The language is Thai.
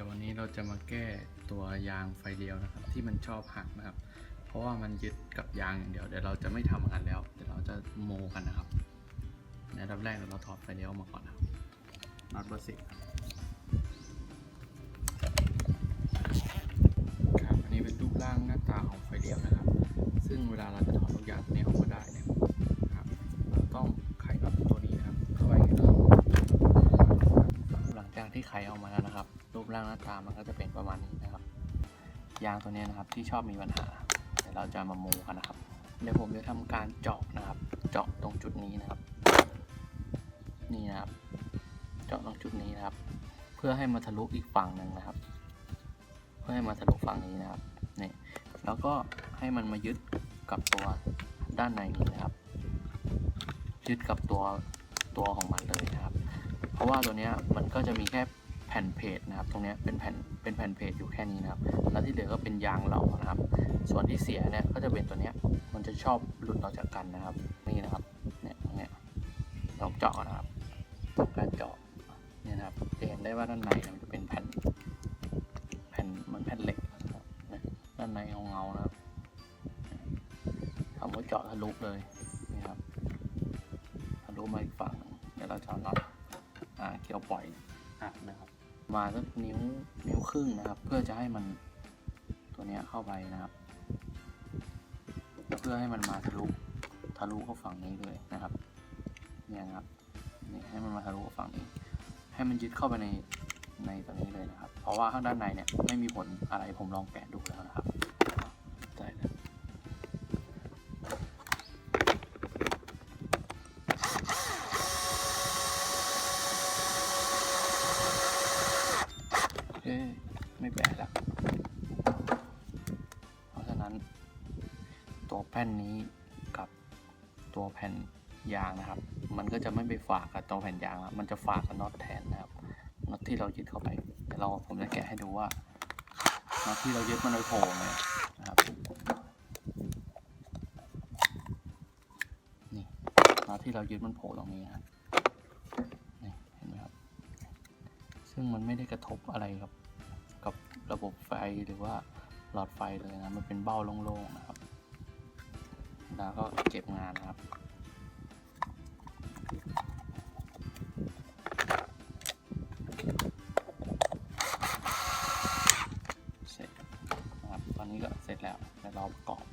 ดี๋ยววันนี้เราจะมาแก้ตัวยางไฟเลี้ยวนะครับ ที่มันชอบหักนะครับ เพราะว่ามันยึดกับยางอย่างเดียวเดี๋ยวเราจะไม่ทำกันแล้วเดี๋ยวเราจะโมกันนะครับในอันดับแรกเราถอดไฟเลี้ยวมาก่อนนะครับน็อตเบอร์สิบครับอันนี้เป็นรูปร่างหน้าตาของไฟเลี้ยวนะครับ ซึ่งเวลาเราจะถอดลูกยางตัวนี้ออกมา ออกมาแล้วนะครับ รูปร่างหน้าตามันก็จะเป็นประมาณนี้นะครับ ยางตัวนี้นะครับที่ชอบมีปัญหาเดี๋ยวเราจะมาโมกันนะครับ เดี๋ยวผมจะทำการเจาะนะครับ เจาะตรงจุดนี้นะครับ นี่นะครับ เจาะตรงจุดนี้นะครับ เพื่อให้มาทะลุอีกฝั่งหนึ่งนะครับ เพื่อให้มาทะลุฝั่งนี้นะครับนี่แล้วก็ให้มันมายึดกับตัวด้านในนี้นะครับ ยึดกับตัวตัวของมันเลยนะครับ เพราะว่าตัวนี้มันก็จะมีแค่ แผ่นเพจนะครับ ตรงนี้เป็นแผ่นเป็นแผ่นเพจอยู่แค่นี้นะครับ แล้วที่เหลือก็เป็นยางเหล่านะครับ ส่วนที่เสียเนี่ยก็จะเป็นตัวเนี้ย มันจะชอบหลุดออกจากกันนะครับ นี่นะครับ เนี่ยตรงเนี้ยลองเจาะนะครับการเจาะเนี่ยนะครับจะเห็นได้ว่าด้านในมันจะเป็นแผ่น แผ่นเหมือนแผ่นเหล็กนะครับด้านในเงาๆนะครับทำว่าเจาะทะลุเลยนี่ครับทะลุมาอีกฝั่งนึ่เดี๋ยวเราจะเอาน็อตอ่าเกี่ยวปล่อยหักนะครับ มาสักนิ้วนิ้วครึ่งนะครับ เพื่อจะให้มันตัวนี้เข้าไปนะครับ เพื่อให้มันมาทะลุทะลุเข้าฝั่งนี้เลยนะครับเนี่ยครับนี่ให้มันมาทะลุเข้าฝั่งนี้ ให้มันยึดเข้าไปในในตัวนี้เลยนะครับ เพราะว่าข้างด้านในเนี่ยไม่มีผลอะไรผมลองแกะดูแล้วนะครับ เอ๊ะไม่แปะละเพราะฉะนั้น ตัวแผ่นนี้กับตัวแผ่นยางนะครับ มันก็จะไม่ไปฝากกับตัวแผ่นยางอะมันจะฝากกับน็อตแทนนะครับน็อตที่เรายึดเข้าไปเดี๋ยวเราผมจะแกะให้ดูว่าน็อตที่เรายึดมันไปโผล่ไหมนะครับนี่น็อตที่เรายึดมันโผล่ตรงนี้ครับึ่งมันไม่ได้กระทบอะไรครับกับระบบไฟหรือว่าหลอดไฟเลยนะ มันเป็นเบ้าโล่งๆนะครับ แล้วก็เก็บงานนะครับเสร็จนะครับ ตอนนี้ก็เสร็จแล้วเดี๋วเราประกอบ